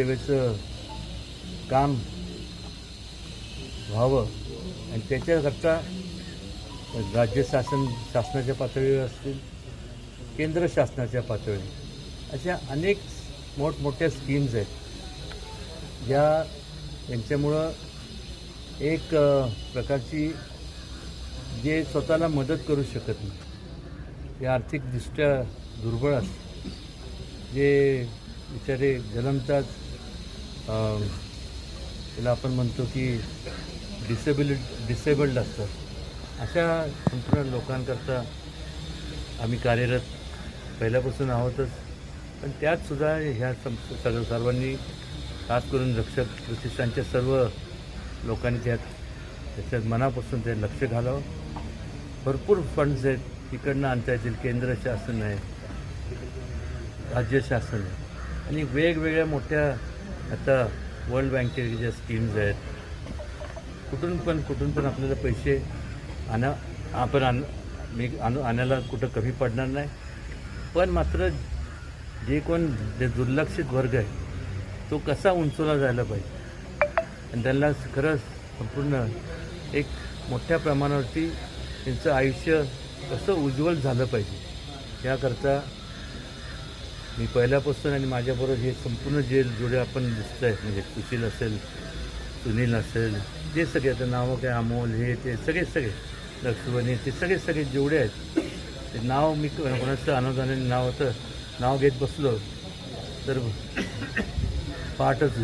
सेवेचं काम व्हावं आणि त्याच्याकरता राज्य शासन शासनाच्या पातळीवर असतील केंद्र शासनाच्या पातळीवर. अशा अनेक मोठमोठ्या स्कीम्स आहेत. ज्या यांच्यामुळं एक प्रकारची जे स्वतःला मदत करू शकत नाही ते आर्थिकदृष्ट्या दुर्बळ असतात जे बिचारे जलमतात त्याला आपण म्हणतो की डिसेबिलि डिसेबल्ड असतात अशा संपूर्ण लोकांकरता आम्ही कार्यरत पहिल्यापासून आहोतच. पण त्यातसुद्धा ह्या सं सर्व सर्वांनी खास करून रक्षक प्रतिष्ठानच्या सर्व लोकांनी त्यात त्याच्यात मनापासून ते लक्ष घालावं. भरपूर फंड्स आहेत. तिकडनं आणता येतील. केंद्र शासन आहे. राज्य शासन आहे. आणि वेगवेगळ्या मोठ्या आता वर्ल्ड बँकेच्या ज्या स्कीम्स आहेत कुठून पण कुठून पण आपल्याला पैसे आणा आपण आण मी आणू आणायला कुठं कमी पडणार नाही. पण मात्र जे कोण जे दुर्लक्षित वर्ग आहे तो कसा उंचवला जायला पाहिजे? आणि त्यांना खरंच संपूर्ण एक मोठ्या प्रमाणावरती त्यांचं आयुष्य कसं उज्ज्वल झालं पाहिजे? याकरता मी पहिल्यापासून आणि माझ्याबरोबर हे संपूर्ण जे जोडे आपण दिसत आहेत म्हणजे सुशील असेल सुनील असेल जे सगळे आता नावं काय अमोल हे ते सगळे सगळे लक्ष्मणी ते सगळे सगळे जेवढे आहेत. ते नाव मी कोणाचं अनुदानाने नाव होतं नाव घेत बसलो तर पाठच.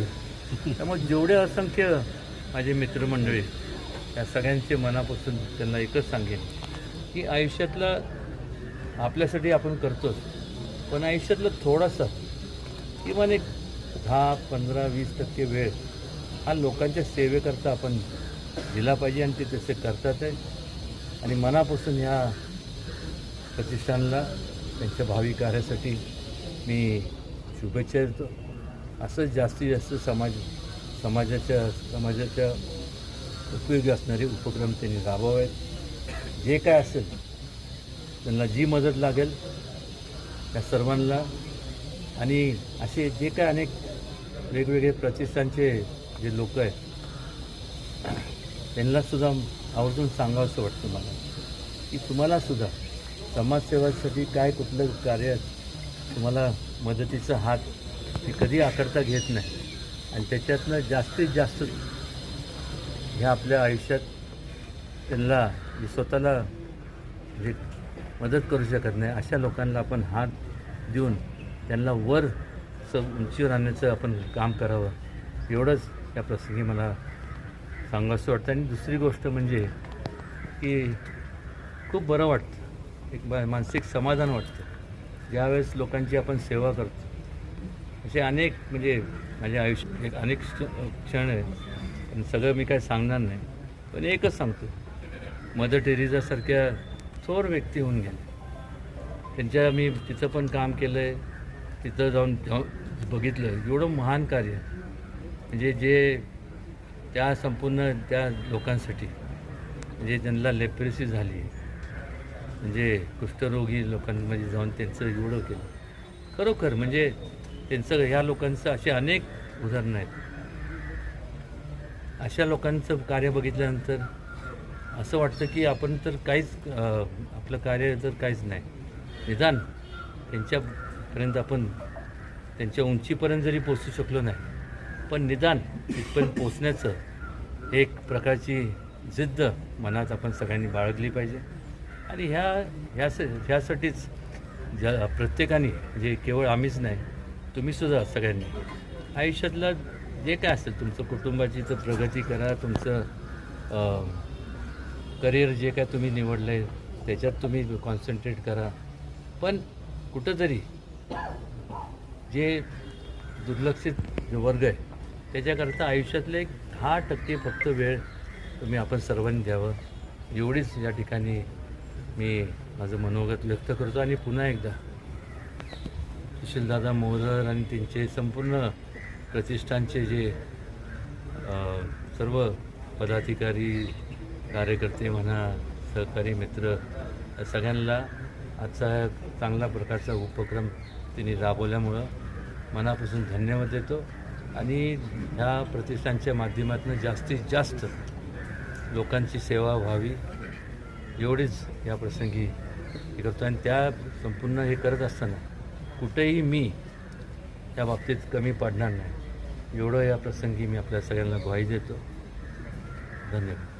त्यामुळे जेवढे असंख्य माझे मित्रमंडळी या सगळ्यांचे मनापासून त्यांना एकच सांगेन की आयुष्यातला आपल्यासाठी आपण करतोच. पण आयुष्यातलं थोडंसं किमान एक दहा पंधरा वीस टक्के वेळ हा लोकांच्या सेवेकरता आपण दिला पाहिजे आणि ते तसे करतात आहे. आणि मनापासून ह्या प्रतिष्ठानला त्यांच्या भावी कार्यासाठी मी शुभेच्छा देतो. असंच जास्तीत जास्त समाज समाजाच्या समाजाच्या उपयोगी असणारे उपक्रम त्यांनी राबवावेत. जे काय असेल त्यांना जी मदत लागेल त्या सर्वांना. आणि असे जे काय अनेक वेगवेगळे प्रतिष्ठानचे जे लोक आहेत त्यांनासुद्धा आवर्जून सांगावंसं वाटतं मला की तुम्हालासुद्धा समाजसेवासाठी काय कुठलं कार्य तुम्हाला मदतीचा हात हे कधी आकारता घेत नाही. आणि त्याच्यातनं जास्तीत जास्त ह्या आपल्या आयुष्यात त्यांना जे स्वतःला जे मदत करू शकत नाही अशा लोकांना आपण हात देऊन त्यांना वर स उंचीवर आणण्याचं आपण काम करावं. एवढंच या प्रसंगी मला सांगावंसं वाटतं. आणि दुसरी गोष्ट म्हणजे की खूप बरं वाटतं. एक मानसिक समाधान वाटतं. ज्यावेळेस लोकांची आपण सेवा करतो. असे अनेक म्हणजे माझ्या आयुष्यात एक अनेक क्ष- क्षण आहे पण सगळं मी काय सांगणार नाही. पण एकच सांगतो. मदर टेरिजासारख्या थोर व्यक्ती होऊन गेल्या त्यांच्या मी तिथं पण काम केलं आहे तिथं जाऊन बघितलं. एवढं महान कार्य. म्हणजे जे त्या संपूर्ण त्या लोकांसाठी म्हणजे ज्यांना लेप्रेसी झाली म्हणजे कुष्ठरोगी लोकांमध्ये जाऊन त्यांचं एवढं केलं. खरोखर म्हणजे त्यांचं ह्या लोकांचं असे अनेक उदाहरणं आहेत. अशा लोकांचं कार्य बघितल्यानंतर असं वाटतं की आपण तर काहीच आपलं कार्य तर काहीच नाही. निदान त्यांच्यापर्यंत आपण त्यांच्या उंचीपर्यंत जरी पोचू शकलो नाही पण निदान तिथपर्यंत पोचण्याचं एक प्रकारची जिद्द मनात आपण सगळ्यांनी बाळगली पाहिजे. आणि ह्या ह्या ह्यासाठीच ज्या प्रत्येकाने म्हणजे केवळ आम्हीच नाही तुम्हीसुद्धा सगळ्यांनी आयुष्यातलं जे काय असेल तुमचं कुटुंबाची तर प्रगती करा तुमचं करिअर जे काय तुम्ही निवडलं आहे त्याच्यात तुम्ही कॉन्सन्ट्रेट करा. पण कुठंतरी जे दुर्लक्षित वर्ग आहे त्याच्याकरता आयुष्यातले एक दहा टक्के फक्त वेळ तुम्ही आपण सर्वांनी द्यावं. एवढीच या ठिकाणी मी माझं मनोगत व्यक्त करतो आणि पुन्हा एकदा सुशीलदादा मोहरर आणि त्यांचे संपूर्ण प्रतिष्ठानचे जे सर्व पदाधिकारी कार्यकर्ते म्हणा सहकारी मित्र सगळ्यांना आजचा चांगला प्रकारचा उपक्रम त्यांनी राबवल्यामुळं मनापासून धन्यवाद देतो आणि ह्या प्रतिष्ठानच्या माध्यमातून जास्तीत जास्त लोकांची सेवा व्हावी एवढीच या प्रसंगी हे करतो. आणि त्या संपूर्ण हे करत असताना कुठेही मी त्या बाबतीत कमी पडणार नाही. एवढं या प्रसंगी मी आपल्या सगळ्यांना ग्वाही देतो. धन्यवाद.